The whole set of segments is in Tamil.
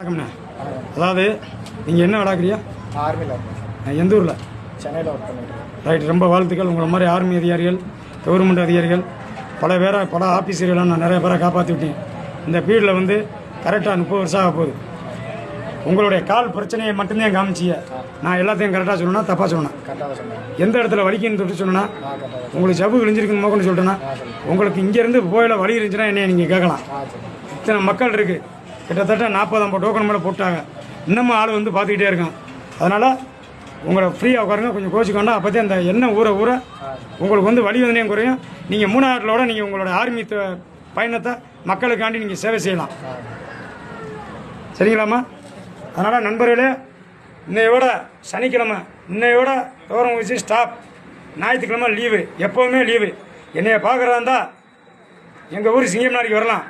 வணக்கம்ண்ணே. அதாவது நீங்கள் என்ன விளாக்குறியா ஆர்மியில் எந்த ஊரில்? சென்னையில் ஒர்க் பண்ணிட்டு ரைட் ரொம்ப வாழ்த்துக்கள். உங்களை மாதிரி ஆர்மி அதிகாரிகள் கவர்மெண்ட் அதிகாரிகள் பல பேரை பல ஆஃபீஸர்களெலாம் நான் நிறைய பேரை காப்பாற்றி விட்டேன். இந்த பீரியடில் வந்து கரெக்டாக முப்பது வருஷம் ஆக போகுது. உங்களுடைய கால் பிரச்சனையை மட்டும்தான் காமிச்சிய நான் எல்லாத்தையும் கரெக்டாக தப்பாக சொல்லணும். கரெக்டாக சொன்னேன். எந்த இடத்துல வலிக்குன்னு தொட்டு சொன்னா ஆ கரெக்டாக உங்களுக்கு ஜவ்வு விழிஞ்சிருக்குன்னு மோக்கன்னு சொல்லிட்டேன்னா உங்களுக்கு இங்கேருந்து போயில வலி இருந்துச்சுன்னா என்னைய நீங்கள் கேட்கலாம். இத்தனை மக்கள் இருக்கு. கிட்டத்தட்ட நாற்பது ஐம்பது டோக்கன் மேலே போட்டாங்க. இன்னமும் ஆள் வந்து பார்த்துக்கிட்டே இருக்கான். அதனால் உங்களை ஃப்ரீயாக உட்காருங்க கொஞ்சம் கோச்சிக்கொண்டா அப்போதே அந்த எண்ணெய் ஊற ஊற உங்களுக்கு வந்து வழி வந்தனையும் குறையும். நீங்கள் மூணாட்டிலோட நீங்கள் உங்களோட ஆர்மி பயணத்தை மக்களுக்காண்டி நீங்கள் சேவை செய்யலாம். சரிங்களாம்மா? அதனால் நண்பர்களே இன்னையோட சனிக்கிழமை இன்னையோட விவரம் வச்சு ஸ்டாப் ஞாயிற்றுக்கிழமை லீவு எப்போவுமே லீவு என்னைய பார்க்குறதா இருந்தால் எங்கள் ஊர் சிங்கம்நாடிக்கு வரலாம்.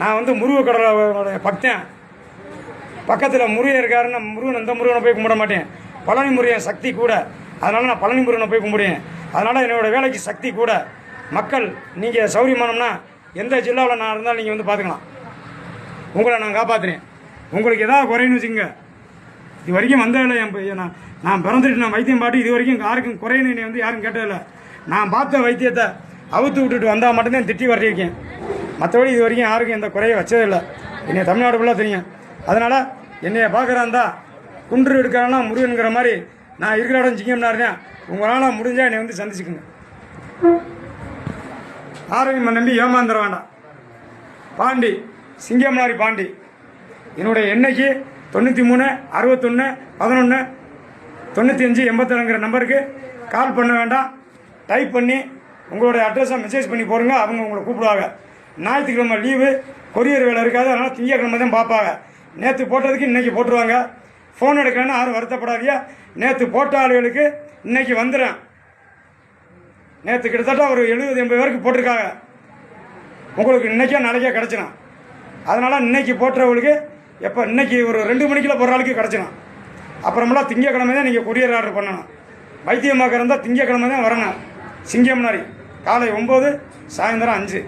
நான் வந்து முருகக்கடலோட பக்தன். பக்கத்தில் முருகன் இருக்காருன்னு முருகன் இந்த முருகனை போய் கும்பிட மாட்டேன். பழனி முருகன் சக்தி கூட. அதனால் நான் பழனி முருகனை போய் கும்பிடுவேன். அதனால் என்னோடய வேலைக்கு சக்தி கூட. மக்கள் நீங்கள் சௌரியமானம்னா எந்த ஜில்லாவில் நான் இருந்தாலும் நீங்கள் வந்து பார்த்துக்கலாம் உங்களை நான் காப்பாற்றுறேன் உங்களுக்கு எதாவது குறைன்னு வச்சுக்கோங்க. இது வரைக்கும் வந்ததில்லை என் பையன் நான் நான் பிறந்துட்டு நான் வைத்தியம் பாட்டு இது வரைக்கும் யாருக்கும் குறைன்னு என்னை வந்து யாரும் கேட்டதில்லை. நான் பார்த்த வைத்தியத்தை அவுத்து விட்டுட்டு வந்தால் மட்டும்தான் திட்டி வரையிருக்கேன் மற்றபடி இது வரைக்கும் யாருக்கும் எந்த குறையை வச்சதில்லை என்னை தமிழ்நாடு ஃபுல்லாக தெரியும் அதனால் என்னைய பார்க்குறாந்தா குன்று எடுக்கிறானா முருகனுங்கிற மாதிரி நான் இருக்கிற இடம் சிங்கம்னா உங்களால் முடிஞ்சால் என்னை வந்து சந்திச்சுக்குங்க. ஆரோக்கியமாக நம்பி ஏமாந்துட வேண்டாம். பாண்டி சிங்கம்னாரி பாண்டி. என்னுடைய எண்ணைக்கு தொண்ணூற்றி மூணு அறுபத்தொன்று பதினொன்று தொண்ணூற்றி அஞ்சு எண்பத்தொன்னுங்கிற நம்பருக்கு கால் பண்ண வேண்டாம். டைப் பண்ணி உங்களுடைய அட்ரஸை மெசேஜ் பண்ணி போடுங்க. அவங்க உங்களை கூப்பிடுவாங்க. ஞாயிற்றுக்கிழமை லீவு கொரியர் வேலை இருக்காது அதனால் திங்கக்கிழமை தான் பார்ப்பாங்க. நேற்று போட்டதுக்கு இன்றைக்கி போட்டுருவாங்க. ஃபோன் எடுக்கலன்னு யாரும் வருத்தப்படாதியா நேற்று போட்ட ஆளுகளுக்கு இன்றைக்கி வந்துடும் நேற்று கிட்டத்தட்ட ஒரு எழுபது எண்பது பேருக்கு போட்டிருக்காங்க. உங்களுக்கு இன்னைக்கே நாளைக்கே கிடச்சிடும் அதனால் இன்னைக்கு போட்டுறவங்களுக்கு எப்போ இன்னைக்கு ஒரு ரெண்டு மணிக்குள்ள போகிற ஆளுக்கு கிடச்சிடும் அப்புறமெல்லாம் திங்கக்கிழமை தான் நீங்கள் கொரியர் ஆர்டர் பண்ணணும். வைத்தியமாக இருந்தால் திங்கக்கிழமை தான் வரணும். சிங்கம்னாரி காலை ஒம்பது சாயந்தரம் அஞ்சு.